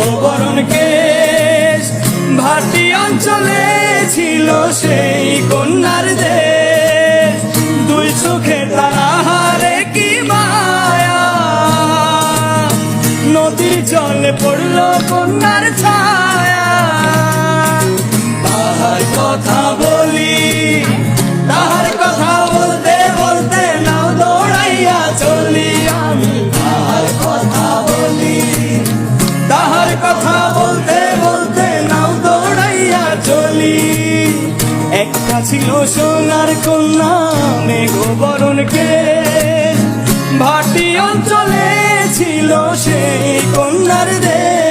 মেঘবরণ কেশ ভাটি অঞ্চলে ছিল সেই কন্যার দেশ। দুই চোখে তারা হারে কি মায়া। নদীর জলে পড়ল কন্যার ছায়া। তাহার কথা বলতে বলতে নাও দৌড়াইয়া চলি। একটা ছিল সোনার কন্যা, মেঘ কে ভাটি অঞ্চলে ছিল সেই কন্যার দেশ।